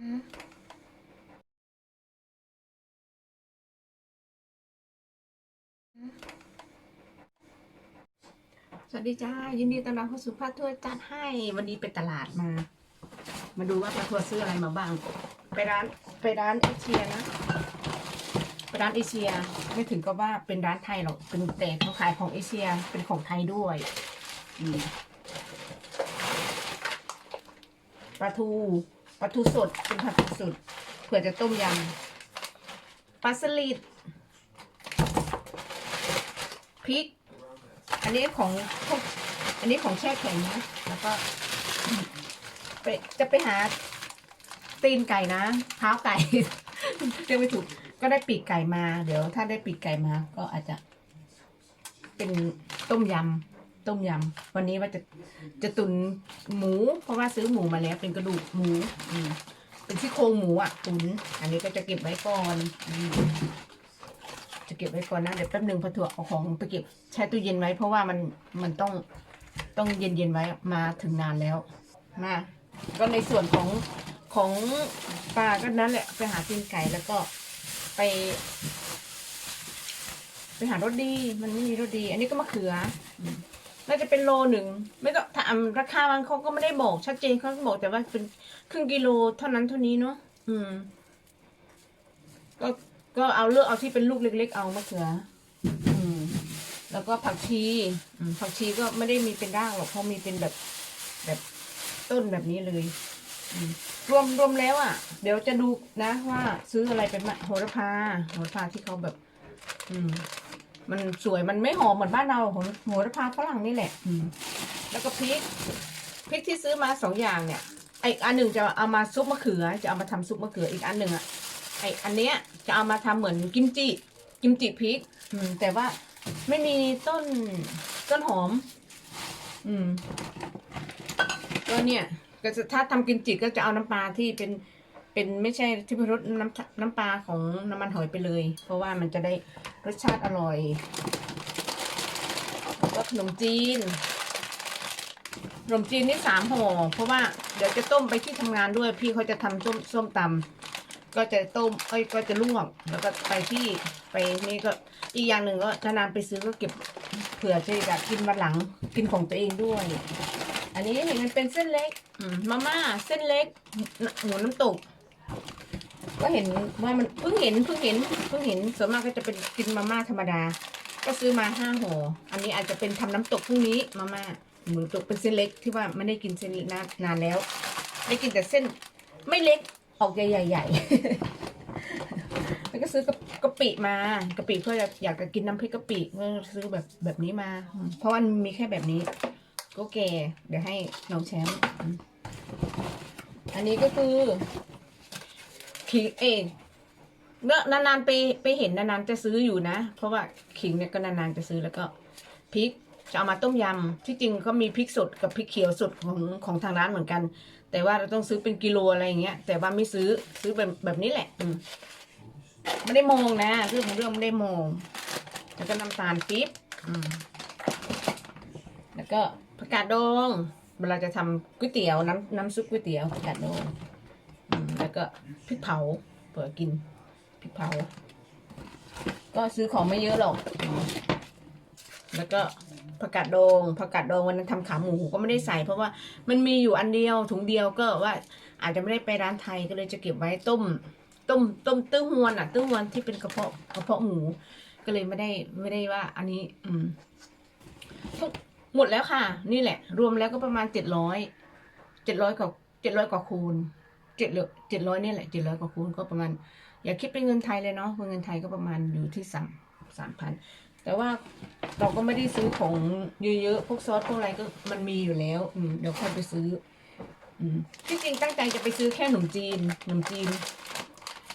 สวัสดีจ้า ยินดีต้อนรับเข้าสู่พาทัวร์จัดให้วันนี้ไปตลาดมา มาดูว่าพาทัวร์ซื้ออะไรมาบ้าง ไปร้านไปร้านเอเชียนะ ไปร้านเอเชียไม่ถึงก็ว่าเป็นร้านไทยหรอกเป็นแต่เขาขายของเอเชียเป็นของไทยด้วยอืมปลาทู ปลาทูสดเป็นปลาทูสดเผื่อจะต้มยำปลาสลิดพริก อันนี้ของพวกอันนี้ของแช่แข็งนะ แล้วก็ไปจะไปหาตีนไก่นะเท้าไก่เรียกไม่ถูก ก็ได้ปีกไก่มา เดี๋ยวถ้าได้ปีกไก่มา ก็อาจจะเป็นต้มยำ ต้มยำวันนี้ว่าจะจะตุนหมู เพราะว่าซื้อหมูมาแล้วเป็นกระดูกหมู อืมเป็นซี่โครงหมูอะตุน อันนี้ก็จะเก็บไว้ก่อนอมจะเก็บไว้ก่อนนะเดี๋ยวแป๊บหนึ่งพอถั่วเอาของไปเก็บแช่ตู้เย็นไว้ เพราะว่ามันมันต้องต้องเย็นเย็นไว้มาถึงนานแล้วมาก็ในส่วนของของปลาก็นั้นแหละไปหาตีนไก่แล้วก็ไปไปหารสดี มันไม่มีรสดี อันนี้ก็มะเขืออืม น่าจะเป็นโลหนึ่งไม่ต้องถามราคามันเขาก็ไม่ได้บอกชัดเจนเขาก็บอกแต่ว่าเป็นครึ่งกิโลเท่านั้นเท่านี้เนาะอืม ก็ก็เอาเลือกเอาที่เป็นลูกเล็ก ๆ เอามะเขือ อืม แล้วก็ผักชีอืมผักชีก็ไม่ได้มีเป็นรากหรอกเพราะมีเป็นแบบแบบต้นแบบนี้เลยรวมรวมแล้วอะ เดี๋ยวจะดูนะว่าซื้ออะไรเป็นมะโหระพาโหระพาที่เขาแบบ อืม มันสวยมันไม่หอมเหมือนบ้านเราโหโหระพาฝรั่งนี่แหละอืมแล้วก็พริกพริกที่ซื้อมาสองอย่างเนี่ยไออีกอันหนึ่งจะเอามาซุปมะเขือ จะเอามาทำซุปมะเขืออีกอันหนึ่งอะไออันเนี้ยจะเอามาทำเหมือนกิมจิกิมจิพริก อืม แต่ว่าไม่มีต้นต้นหอม อืมก็เนี่ยก็จะถ้าทำกิมจิก็จะเอาน้ำปลาที่เป็นเป็นไม่ใช่ที่พรสน้ำน้ำปลาของน้ำมันหอยไปเลย เพราะว่ามันจะได้ รสชาติอร่อยแล้วก็ขนมจีน ขนมจีนนี่สามห่อเพราะว่าเดี๋ยวจะต้มไปที่ทำงานด้วย พี่เขาจะทำส้มส้มตำก็จะต้มเอ้ยก็จะลวกแล้วก็ไปที่ไปนี่ก็อีกอย่างหนึ่งก็นานๆไปซื้อก็เก็บเผื่อจะอยากกินวันหลังกินของตัวเองด้วย อันนี้เห็นมันเป็นเส้นเล็กอืมมาม่าเส้นเล็กหมูน้ำตก ก็เห็นว่ามันเพิ่งเห็นเพิ่งเห็นเพิ่งเห็นส่วนมากก็จะเป็นกินมาม่าธรรมดา ก็ซื้อมาห้าห่ออันนี้อาจจะเป็นทำน้ำตกพรุ่งนี้มาม่าหมูน้ำตกเป็นเส้นเล็กที่ว่าไม่ได้กินเส้นนานนานแล้ว ได้กินแต่เส้นไม่เล็กออกใหญ่ๆแล้วก็ซื้อกะกะปิมากะปิเพื่ออยากจะกินน้ำพริกกะปิก็ซื้อแบบแบบนี้มา เพราะว่ามันมีแค่แบบนี้ก็แก่เดี๋ยวให้น้องแชมป์อืมอันนี้ก็คือ ขิงเองเนอะนานๆไปไปเห็นนานๆจะซื้ออยู่นะ เพราะว่าขิงเนี่ยก็นานๆจะซื้อแล้วก็พริกจะเอามาต้มยำที่จริงก็มีพริกสดกับพริกเขียวสดของของทางร้านเหมือนกัน แต่ว่าเราต้องซื้อเป็นกิโลอะไรอย่างเงี้ย แต่ว่าไม่ซื้อซื้อแบบแบบนี้แหละ อืมไม่ได้มองนะเรื่องของเรื่องไม่ได้มองแล้วก็น้ำตาลปี๊บอืมแล้วก็ผักกาดดองเวลาจะทำก๋วยเตี๋ยวน้ำน้ำซุปก๋วยเตี๋ยวผักกาดดอง แล้วก็พริกเผาเปิดกินพริกเผา ก็ซื้อของไม่เยอะหรอก แล้วก็ผักกาดดองผักกาดดองวันนั้นทำขาหมูก็ไม่ได้ใส่ เพราะว่ามันมีอยู่อันเดียวถุงเดียวก็ว่า อาจจะไม่ได้ไปร้านไทยก็เลยจะเก็บไว้ต้ม ต้มต้มตื้อหวนอะตื้อหวนที่เป็นกระเพาะกระเพาะหมู ก็เลยไม่ได้ไม่ได้ว่า อันนี้ อืมหมดแล้วค่ะ นี่แหละ รวมแล้วก็ประมาณเจ็ดร้อยเจ็ดร้อยกว่าเจ็ดร้อยกว่าคูณ เจ็ดเจ็ดร้อยนี่แหละเจ็ดร้อยกว่าคูณก็ประมาณ อย่าคิดเป็นเงินไทยเลยเนาะเงินไทยก็ประมาณอยู่ที่สามสามพันแต่ว่าเราก็ไม่ได้ซื้อของเยอะๆพวกซอสพวกอะไรก็มันมีอยู่แล้ว อืมเดี๋ยวค่อยไปซื้อ อืมที่จริงตั้งใจจะไปซื้อแค่ขนมจีนขนมจีน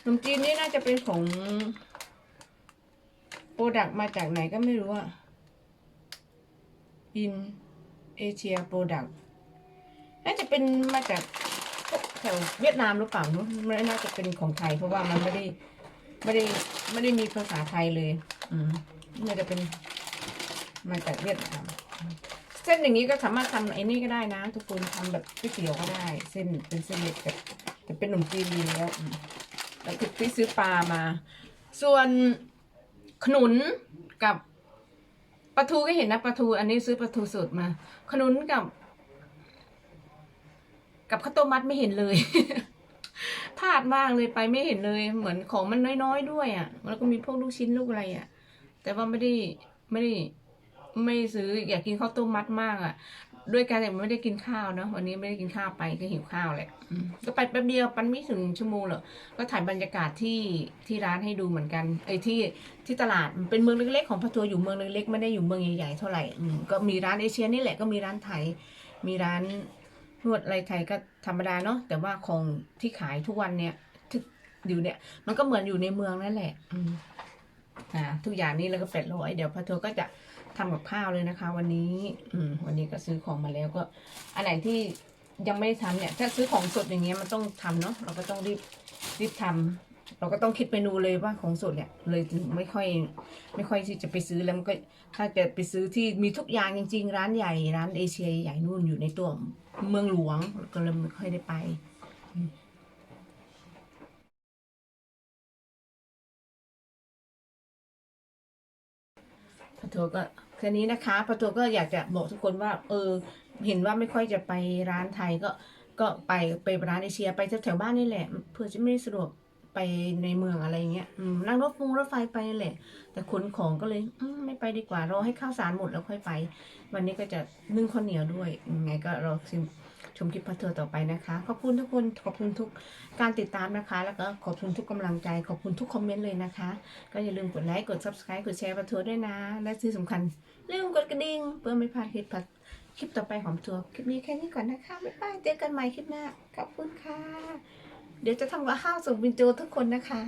ขนมจีนนี่น่าจะเป็นของโปรดักมาจากไหนก็ไม่รู้อะอินเอเชียโปรดักต์น่าจะเป็นมาจาก ถวเวียดนามหรือเปล่าเนอะไม่น่าจะเป็นของไทยเพราะว่ามันไม่ได้ไม่ได้ไม่ได้มีภาษาไทยเลย อืมน่าจะเป็นมาจากเวียดนามเส้นอย่างนี้ก็สามารถทำไอ้นี่ก็ได้นะ ทุกคนทำแบบก๋วยเตี๋ยวก็ได้ เส้นเป็นเส้นเล็กแบบแต่เป็นขนมจีนดีแล้วอืมแล้วคือพี่ซื้อปลามา ส่วนขนุนกับปลาทูก็เห็นนะปลาทู อันนี้ซื้อปลาทูสดมา ขนุนกับ กับข้าวต้มมัดไม่เห็นเลยพลาดมากเลยไปไม่เห็นเลย เหมือนของมันน้อยๆด้วยอะ่ะแล้วก็มีพวกลูกชิ้นลูกอะไรอะ่ะ แต่ว่าไม่ได้ไม่ได้ไม่ซื้ออยากกินข้าวต้มมัดมากอะ่ะ ด้วยการแต่ไม่ได้กินข้าวเนะวันนี้ไม่ได้กินข้าวไปก็หิวข้าวแหละก็ไปแป๊บเดียวปันไม่ถึงชั่วโมงหรอกก็ถ่ายบรรยากาศที่ที่ร้านให้ดูเหมือนกันไอ้ยที่ที่ตลาดเป็นเมืองเล็กๆของพัทยาอยู่เมืองเล็กๆไม่ได้อยู่เมืองใหญ่ๆเท่าไหร่ก็มีร้านเอเชียนี่แหละก็มีร้านไทยมีร้าน นวดอะไรไทยก็ธรรมดาเนาะแต่ว่าของที่ขายทุกวันเนี่ยที่อยู่เนี่ย มันก็เหมือนอยู่ในเมืองนั่นแหละ อืมอ่าทุกอย่างนี้แล้วก็เป็ดร้อยเดี๋ยวพัทยาก็จะทำกับข้าวเลยนะคะ วันนี้ อืม วันนี้ก็ซื้อของมาแล้วก็ อันไหนที่ยังไม่ได้ทำเนี่ย ถ้าซื้อของสดอย่างเงี้ยมันต้องทำเนาะเราก็ต้องรีบรีบทำ เราก็ต้องคิดเมนูเลยว่าของสดเนี่ยเลยถึงไม่ค่อยไม่ค่อยที่จะไปซื้อแล้วมันก็ถ้าจะไปซื้อที่มีทุกอย่างจริง ๆ ร้านใหญ่ร้านเอเชียใหญ่นู่นอยู่ในตัวเมืองหลวงก็เลยไม่ค่อยได้ไปพะโทก็แค่นี้นะคะพะโทก็อยากจะบอกทุกคนว่า เออ เห็นว่าไม่ค่อยจะไปร้านไทยก็ก็ไปไปร้านเอเชียไปแถวๆบ้านนี่แหละเพื่อจะไม่สะดวก ไปในเมืองอะไรเงี้ยนั่งรถฟงรถไฟไปแหละ แต่ขนของก็เลยมไม่ไปดีกว่ารอให้ข้าวสารหมดแล้วค่อยไป วันนี้ก็จะนึ่งข้าวเหนียวด้วยยังไงก็รอชิมชมคลิปพัทเทอต่อไปนะคะ ขอบคุณทุกคนขอบคุณทุกการติดตามนะคะ แล้วก็ขอบคุณทุกกำลังใจ ขอบคุณทุกคอมเมนต์เลยนะคะ ก็อย่าลืมกดไลค์กด subscribe กดแชร์ประทัวร์ด้วยนะ และที่สำคัญลืมกดกระดิ่งเพื่อไม่พลาดคลิปคลิปต่อไปของทัวร์คลิปนี้แค่นี้ก่อนนะคะ บ๊ายบาย เจอกันใหม่คลิปหน้า ขอบคุณค่ะ เดี๋ยวจะทำกับข้าวส่งบินโจทุกคนนะคะ